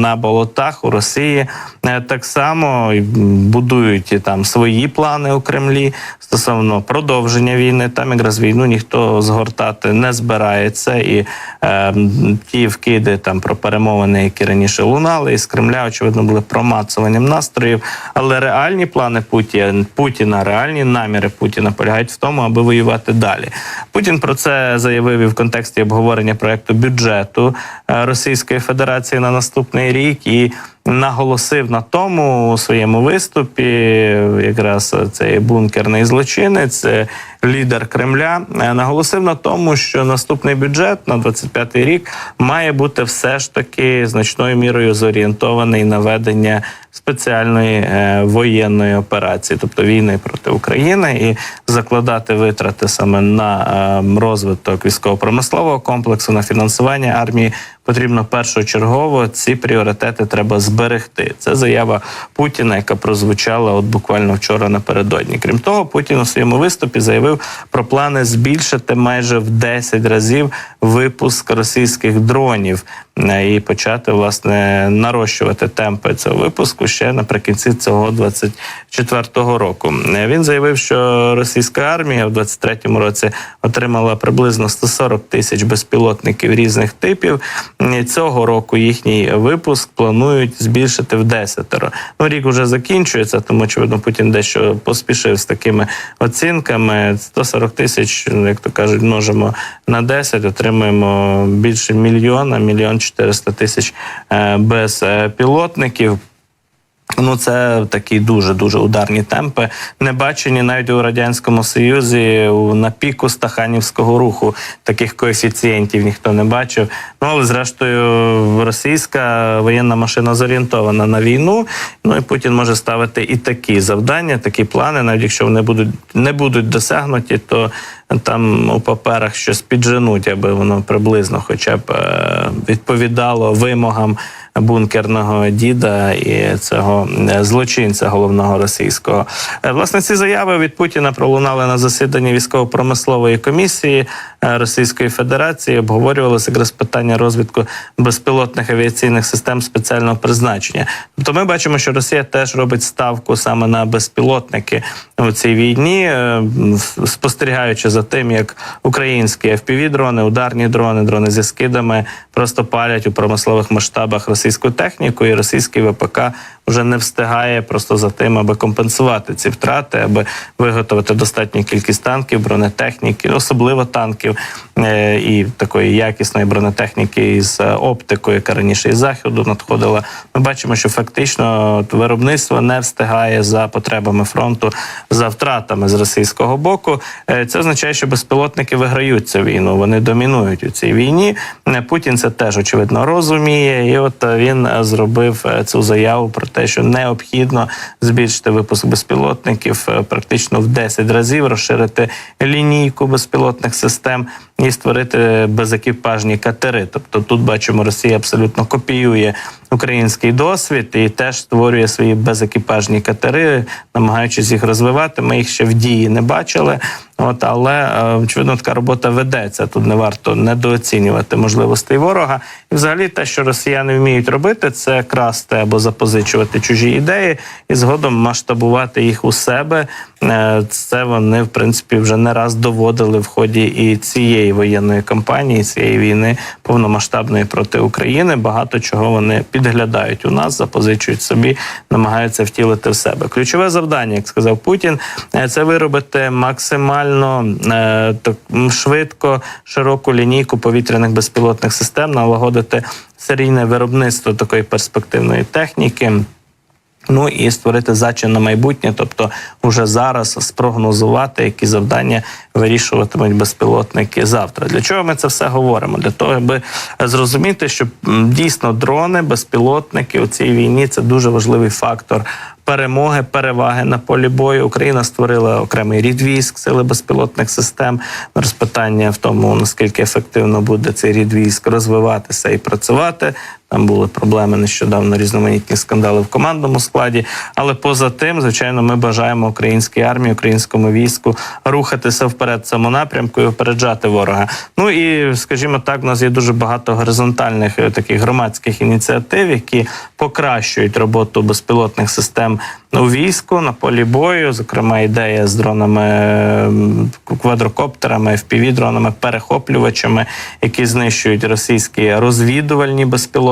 на болотах у Росії е, так само будують там свої плани у Кремлі стосовно продовження війни. Там якраз війну ніхто згортати не збирається, і е, ті вкиди там про перемовини, які раніше лунали із Кремля, очевидно, були промацуванням настроїв. Але реальні плани Путіна, Путіна, реальні наміри Путіна полягають в тому, аби воювати далі. Путін про це заявив і в контексті обговорення проекту бюджету е, Російської Федерації на наступний рік і. Наголосив на тому у своєму виступі, якраз цей бункерний злочинець, е, лідер Кремля, е, наголосив на тому, що наступний бюджет на 25-й рік має бути все ж таки значною мірою зорієнтований на ведення спеціальної е, воєнної операції, тобто війни проти України, і закладати витрати саме на розвиток військово-промислового комплексу, на фінансування армії потрібно першочергово. Ці пріоритети треба зберегти. Це заява Путіна, яка прозвучала от буквально вчора напередодні. Крім того, Путін у своєму виступі заявив про плани збільшити майже в 10 разів випуск російських дронів е, і почати власне нарощувати темпи цього випуску ще наприкінці цього 24-го року. Е, Він заявив, що російська армія в 23-му році отримала приблизно 140 тисяч безпілотників різних типів. Цього року їхній випуск планують збільшити в десятеро. Ну рік уже закінчується, тому очевидно Путін дещо поспішив з такими оцінками. 140 тисяч, як то кажуть, множимо на 10, отримуємо більше мільйона, мільйон 400 тисяч е, безпілотників. Ну, це такі дуже дуже ударні темпи, не бачені навіть у радянському союзі на піку стаханівського руху. Таких коефіцієнтів ніхто не бачив. Ну але зрештою, російська воєнна машина зорієнтована на війну. Ну і Путін може ставити і такі завдання, такі плани, навіть якщо вони будуть не будуть досягнуті, то там у паперах щось підженуть, аби воно приблизно, хоча б е, відповідало вимогам бункерного діда і цього е, злочинця головного російського. Е, Власне, ці заяви від Путіна пролунали на засіданні військово-промислової комісії е, Російської Федерації. Обговорювалося якраз питання розвитку безпілотних авіаційних систем спеціального призначення. Тобто, ми бачимо, що Росія теж робить ставку саме на безпілотники у цій війні, спостерігаючи за тим, як українські FPV-дрони, ударні дрони, дрони зі скидами просто палять у промислових масштабах російську техніку, і російський ВПК вже не встигає просто за тим, аби компенсувати ці втрати, аби виготовити достатню кількість танків, бронетехніки, особливо танків е, і такої якісної бронетехніки із е, оптикою, яка раніше із заходу надходила. Ми бачимо, що фактично виробництво не встигає за потребами фронту, за втратами з російського боку. Е, Це означає, що безпілотники виграють цю війну. Вони домінують у цій війні. Путін це теж очевидно розуміє, і от він зробив цю заяву про те, що необхідно збільшити випуск безпілотників е, практично в 10 разів, розширити лінійку безпілотних систем і створити безекіпажні катери. Тобто тут бачимо, Росія абсолютно копіює український досвід і теж створює свої безекіпажні катери, намагаючись їх розвивати. Ми їх ще в дії не бачили. От, але е, очевидно, така робота ведеться. Тут не варто недооцінювати можливостей ворога. І взагалі те, що росіяни вміють робити, це красти або запозичувати чужі ідеї і згодом масштабувати їх у себе. Е, Це вони в принципі вже не раз доводили в ході і цієї воєнної кампанії, цієї війни повномасштабної проти України. Багато чого вони підглядають у нас, запозичують собі, намагаються втілити в себе. Ключове завдання, як сказав Путін, е, це виробити максимально е, так швидко широку лінійку повітряних безпілотних систем, налагодити серійне виробництво такої перспективної техніки. Ну і створити зачин на майбутнє, тобто вже зараз спрогнозувати, які завдання вирішуватимуть безпілотники завтра. Для чого ми це все говоримо? Для того, аби зрозуміти, що дійсно дрони, безпілотники у цій війні це дуже важливий фактор. Перемоги, переваги на полі бою Україна створила окремий рід військ, сили безпілотних систем. Розпитання в тому, наскільки ефективно буде цей рід військ розвиватися і працювати. Там були проблеми нещодавно, різноманітні скандали в командному складі. Але поза тим, звичайно, ми бажаємо українській армії, українському війську рухатися вперед в цьому напрямку і опереджати ворога. Ну і скажімо так, у нас є дуже багато горизонтальних е, таких громадських ініціатив, які покращують роботу безпілотних систем у війську на полі бою. Зокрема, ідея з дронами квадрокоптерами, FPV-дронами, перехоплювачами, які знищують російські розвідувальні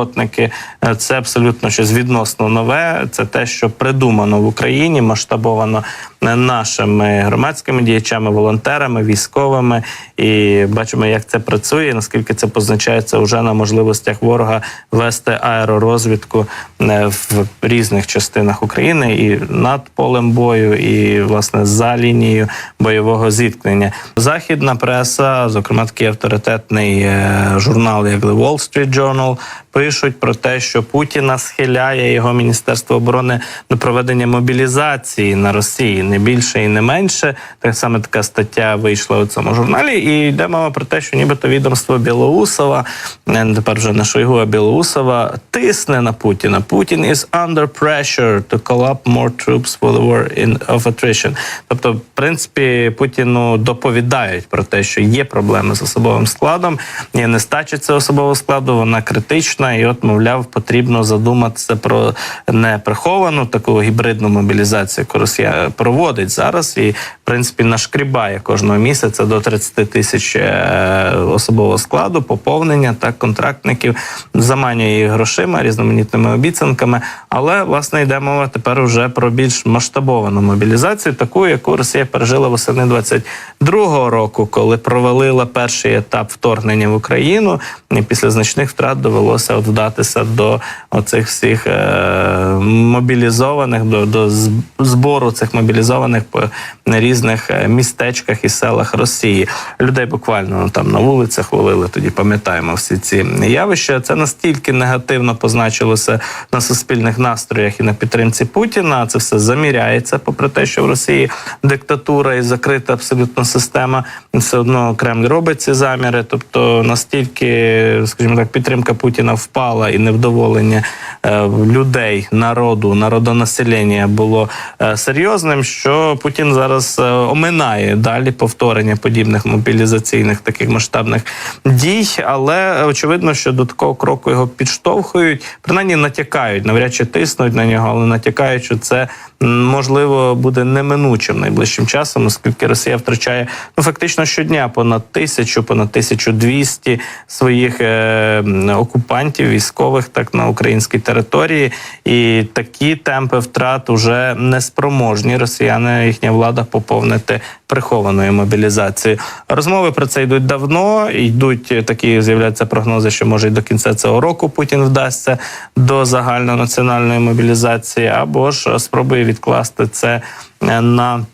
безпілотники. Е, Це абсолютно щось відносно нове. Це те, що придумано в Україні, масштабовано нашими громадськими діячами, волонтерами, військовими. І бачимо, як це працює, наскільки це позначається вже на можливостях ворога вести аеророзвідку е, в різних частинах України і над полем бою, і власне за лінією бойового зіткнення. Західна преса, зокрема, такий авторитетний е, журнал, як The Wall Street Journal, пишуть про те, що Путіна схиляє його міністерство оборони до проведення мобілізації на Росії не більше і не менше. Так саме така стаття вийшла у цьому журналі. І йде мова про те, що нібито відомство Білоусова, е, тепер вже не Шойгу, а Білоусова, тисне на Путіна. Путін is under pressure to call up more troops for the war in of attrition. Тобто, в принципі, Путіну доповідають про те, що є проблеми з особовим складом, є нестача цього особового складу, вона критична, і от, мовляв, потрібно задуматися про неприховану таку гібридну мобілізацію, яку Росія проводить зараз, і в принципі нашкрібає кожного місяця до 30 тисяч е, особового складу, поповнення та контрактників, заманює їх грошима, різноманітними обіцянками. Але власне йде мова тепер уже про більш масштабовану мобілізацію, таку, яку Росія пережила восени 22-го року, коли провалила перший етап вторгнення в Україну, і після значних втрат довелося вдатися до оцих всіх е, мобілізованих, до, до збору цих мобілізованих по різних е, містечках і селах Росії. Людей буквально ну, там на вулицях ловили. Тоді пам'ятаємо всі ці явища. Це настільки негативно позначилося на суспільних настроях і на підтримці Путіна. Це все заміряється, попри те, що в Росії диктатура і закрита абсолютно система. Все одно Кремль робить ці заміри. Тобто настільки, скажімо так, підтримка Путіна впала і невдоволення е, людей, народу, народонаселення було е, серйозним, що Путін зараз е, оминає далі повторення подібних мобілізаційних таких масштабних дій. Але очевидно, що до такого кроку його підштовхують, принаймні натякають, навряд чи тиснуть на нього, але натякають, що це можливо буде неминучим найближчим часом, оскільки Росія втрачає ну фактично щодня понад тисячу, понад 1200 своїх е, окупантів, військових так на українській території, і такі темпи втрат уже неспроможні росіяни, їхня влада поповнити прихованою мобілізації. Розмови про це йдуть давно. Йдуть е, такі, з'являються прогнози, що може й до кінця цього року Путін вдасться до загальнонаціональної мобілізації, або ж спробує відкласти це е, на.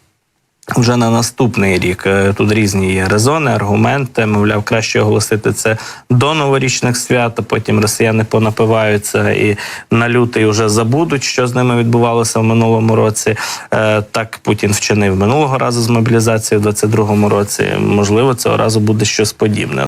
Вже на наступний рік Е, тут різні є резони, аргументи. Мовляв, краще оголосити це до новорічних свят. а Потім росіяни понапиваються і на лютий вже забудуть, що з ними відбувалося в минулому році. Е, Так Путін вчинив минулого разу з мобілізацією в 22-му році. Можливо, цього разу буде щось подібне.